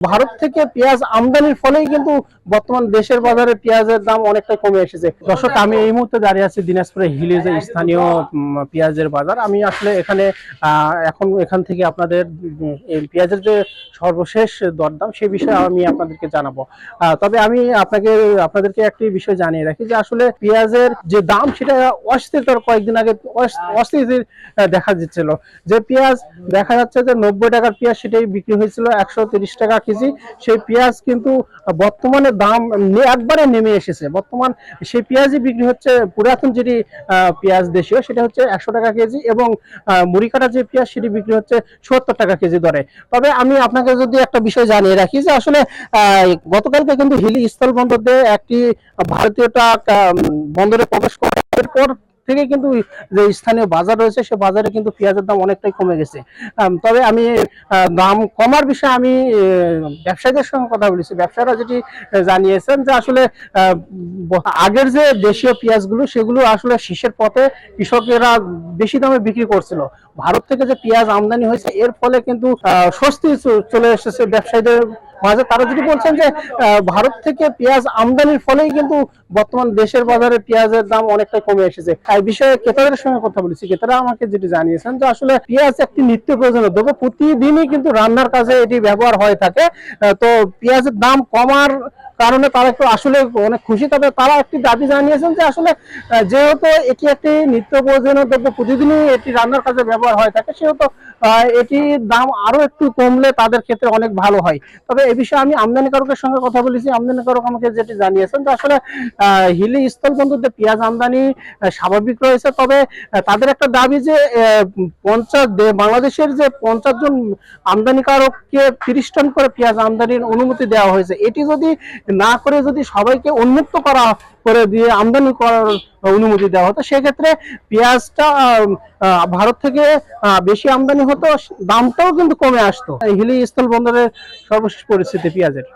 ভারত থেকে পেঁয়াজ আমদানির ফলেই কিন্তু বর্তমান দেশের বাজারে পেঁয়াজের দাম অনেকটা কমে এসেছে। দর্শক, আমি এই মুহূর্তে দাঁড়িয়ে আছি দিনাজপুরে হিলিজে স্থানীয় পেঁয়াজের বাজার। আমি আসলে এখানে এখন এখান থেকে আপনাদের পেঁয়াজের যে সর্বশেষ দরদাম সেই বিষয়ে আমি আপনাদেরকে জানাব। তবে আমি আপনাকে, আপনাদেরকে একটি বিষয় জানিয়ে রাখি যে আসলে পেঁয়াজের যে দাম, সেটা অস্থিরতর কয়েকদিন আগে অস- অস্থির দেখা যাচ্ছিল যে পেঁয়াজ দেখা যাচ্ছে যে নব্বই টাকার পেঁয়াজ, সেটাই বিক্রি হয়েছিল একশো টাকা কেজি, সেই পেঁয়াজ কিন্তু বর্তমানে দাম একবারে নেমে এসেছে। বর্তমান সেই পেঁয়াজই বিক্রি হচ্ছে, পুরাতন যেটি পেঁয়াজ দেশীয়, সেটা হচ্ছে একশো টাকা কেজি এবং মুড়ি কাটা যে পেঁয়াজ, সেটি বিক্রি হচ্ছে সত্তর টাকা কেজি দরে। তবে আমি আপনাকে যদি একটা বিষয় জানিয়ে রাখি যে আসলে গতকালকে কিন্তু হিলি স্থল বন্দর দিয়ে একটি ভারতীয় বন্দরে প্রবেশ করার পর থেকে কিন্তু যে স্থানীয় বাজার রয়েছে, সে বাজারে কিন্তু পেঁয়াজের দাম অনেকটাই কমে গেছে। তবে আমি দাম কমার বিষয়ে আমি ব্যবসায়ীদের সঙ্গে কথা বলেছি। ব্যবসায়ীরা যেটি জানিয়েছেন যে আসলে আগের যে দেশীয় পেঁয়াজগুলো, সেগুলো আসলে শীষের পথে কৃষকেরা বেশি দামে বিক্রি করছিল। ভারত থেকে যে পেঁয়াজ আমদানি হয়েছে, এর ফলে কিন্তু স্বস্তি চলে এসেছে ব্যবসায়ীদের মাঝে। তারা যদি বলছেন যে ভারত থেকে পেঁয়াজ আমদানির ফলেই কিন্তু বর্তমান দেশের বাজারে পেঁয়াজের দাম অনেকটাই কমে এসেছে। এই বিষয়ে ক্রেতাদের সঙ্গে কথা বলেছি ক্রেতারা আমাকে যেটি জানিয়েছেন যে, আসলে পেঁয়াজ একটি নিত্য প্রয়োজনীয় দ্রব্য। প্রতিদিনই কিন্তু রান্নার কাজে এটি ব্যবহার হয়ে থাকে। তো পেঁয়াজের দাম কমার কারণে তারা একটু আসলে অনেক খুশি। তবে তারা একটি দাবি জানিয়েছেন যে আসলে যেহেতু এটি একটি নিত্য প্রয়োজনীয় দ্রব্য, প্রতিদিনই এটি রান্নার কাজে ব্যবহার হয় থাকে, সেহেতু এটির দাম আরও একটু কমলে তাদের ক্ষেত্রে অনেক ভালো হয়। তবে এ বিষয়ে আমি আমদানিকারকের সঙ্গে কথা বলেছি। আমদানিকারক আমাকে যেটি জানিয়েছেন যে আসলে হিলি স্থল বন্ধুতে পেঁয়াজ আমদানি স্বাভাবিক রয়েছে। তবে তাদের একটা দাবি যে পঞ্চাশ বাংলাদেশের যে পঞ্চাশ জন আমদানিকারককে তিরিশ টন করে পেঁয়াজ আমদানির অনুমতি দেওয়া হয়েছে। এটি যদি না করে যদি সবাইকে উন্মুক্ত করা করে দিয়ে আমদানি করার অনুমতি দেওয়া হতো। সেক্ষেত্রে পেঁয়াজটা ভারত থেকে বেশি আমদানি হতো, দামটাও কিন্তু কমে আসতো। হিলি স্থল বন্দরের সর্বশেষ পরিস্থিতি পেঁয়াজের।